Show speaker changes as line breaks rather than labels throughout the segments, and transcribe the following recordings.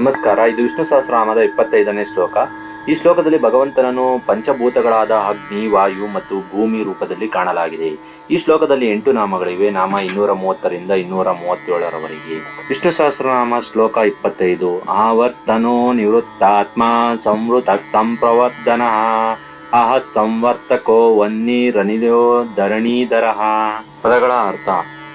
ನಮಸ್ಕಾರ, ಇದು ವಿಷ್ಣು ಸಹಸ್ರನಾಮದ ಇಪ್ಪತ್ತೈದನೇ ಶ್ಲೋಕ. ಈ ಶ್ಲೋಕದಲ್ಲಿ ಭಗವಂತನನ್ನು ಪಂಚಭೂತಗಳಾದ ಅಗ್ನಿ, ವಾಯು ಮತ್ತು ಭೂಮಿ ರೂಪದಲ್ಲಿ ಕಾಣಲಾಗಿದೆ. ಈ ಶ್ಲೋಕದಲ್ಲಿ ಎಂಟು ನಾಮಗಳಿವೆ. ನಾಮ ಇನ್ನೂರ ಮೂವತ್ತರಿಂದ ಇನ್ನೂರ ಮೂವತ್ತೇಳರವರೆಗೆ ವಿಷ್ಣು ಸಹಸ್ರನಾಮ ಶ್ಲೋಕ ಇಪ್ಪತ್ತೈದು. ಆವರ್ತನೋ ನಿವೃತ್ತಾತ್ಮ ಸಂವೃತ ಸಂಪ್ರವರ್ಧನ. ಅಹತ್ ಸಂವರ್ತಕೋ ವನ್ನಿರನಿಲೋ ಧರಣೀಧರಃ. ಪದಗಳ ಅರ್ಥ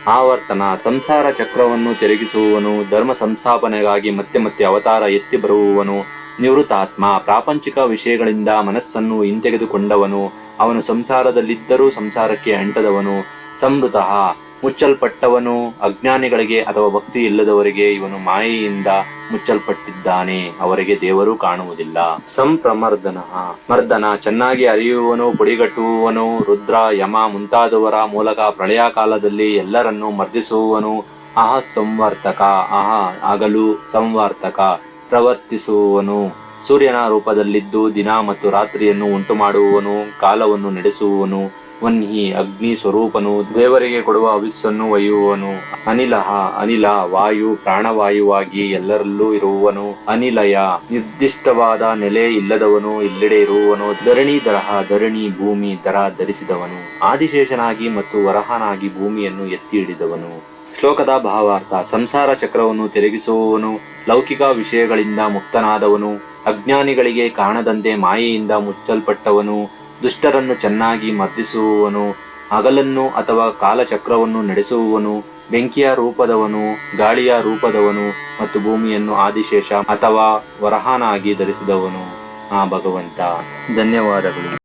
ಆವರ್ತನ ಸಂಸಾರ ಚಕ್ರವನ್ನು ತಿರುಗಿಸುವವನು, ಧರ್ಮ ಸಂಸ್ಥಾಪನೆಗಾಗಿ ಮತ್ತೆ ಮತ್ತೆ ಅವತಾರ ಎತ್ತಿ ಬರುವವನು ನಿವೃತ್ತಾತ್ಮ ಪ್ರಾಪಂಚಿಕ ವಿಷಯಗಳಿಂದ ಮನಸ್ಸನ್ನು ಹಿಂತೆಗೆದುಕೊಂಡವನು, ಅವನು ಸಂಸಾರದಲ್ಲಿದ್ದರೂ ಸಂಸಾರಕ್ಕೆ ಅಂಟದವನು ಸಂವೃತಃ ಮುಚ್ಚಲ್ಪಟ್ಟವನು ಅಜ್ಞಾನಿಗಳಿಗೆ ಅಥವಾ ಭಕ್ತಿ ಇಲ್ಲದವರಿಗೆ ಇವನು ಮಾಯೆಯಿಂದ ಮುಚ್ಚಲ್ಪಟ್ಟಿದ್ದಾನೆ. ಅವರಿಗೆ ದೇವರು ಕಾಣುವುದಿಲ್ಲ. ಸಂಪ್ರಮರ್ದನ. ಮರ್ದನ. ಚೆನ್ನಾಗಿ ಅರಿಯುವವನು ಪುಡಿಗಟ್ಟುವನು ರುದ್ರ, ಯಮ ಮುಂತಾದವರ ಮೂಲಕ ಪ್ರಳಯ ಕಾಲದಲ್ಲಿ ಎಲ್ಲರನ್ನೂ ಮರ್ದಿಸುವವನು. ಅಹ ಸಂವರ್ತಕ ಅಹ ಆಗಲು ಸಂವರ್ತಕ ಪ್ರವರ್ತಿಸುವವನು. ಸೂರ್ಯನ ರೂಪದಲ್ಲಿದ್ದು ದಿನ ಮತ್ತು ರಾತ್ರಿಯನ್ನು ಉಂಟು ಮಾಡುವವನು ಕಾಲವನ್ನು ನಡೆಸುವವನು. ವನ್ಹಿ ಅಗ್ನಿ ಸ್ವರೂಪನು, ದೇವರಿಗೆ ಕೊಡುವ ಅವಿಸ್ಸನ್ನು ಒಯ್ಯುವನು ಅನಿಲಹ, ಅನಿಲ ವಾಯು ಪ್ರಾಣವಾಯುವಾಗಿ ಎಲ್ಲರಲ್ಲೂ ಇರುವವನು. ಅನಿಲಯ, ನಿರ್ದಿಷ್ಟವಾದ ನೆಲೆ ಇಲ್ಲದವನು ಎಲ್ಲೆಡೆ ಇರುವವನು. ಧರಣಿ ದರಹ, ಧರಣಿ ಭೂಮಿ ದರ ಧರಿಸಿದವನು. ಆದಿಶೇಷನಾಗಿ ಮತ್ತು ವರಹನಾಗಿ ಭೂಮಿಯನ್ನು ಎತ್ತಿ ಹಿಡಿದವನು ಶ್ಲೋಕದ ಭಾವಾರ್ಥ, ಸಂಸಾರ ಚಕ್ರವನ್ನು ತಿರುಗಿಸುವವನು. ಲೌಕಿಕ ವಿಷಯಗಳಿಂದ ಮುಕ್ತನಾದವನು. ಅಜ್ಞಾನಿಗಳಿಗೆ ಕಾಣದಂತೆ ಮಾಯೆಯಿಂದ ಮುಚ್ಚಲ್ಪಟ್ಟವನು. ದುಷ್ಟರನ್ನು ಚೆನ್ನಾಗಿ ಮರ್ದಿಸುವವನು ಹಗಲನ್ನು ಅಥವಾ ಕಾಲಚಕ್ರವನ್ನು ನಡೆಸುವವನು, ಬೆಂಕಿಯ ರೂಪದವನು, ಗಾಳಿಯ ರೂಪದವನು ಮತ್ತು ಭೂಮಿಯನ್ನು ಆದಿಶೇಷ ಅಥವಾ ವರಹಾನಾಗಿ ಧರಿಸಿದವನು. ಆ ಭಗವಂತ. ಧನ್ಯವಾದಗಳು.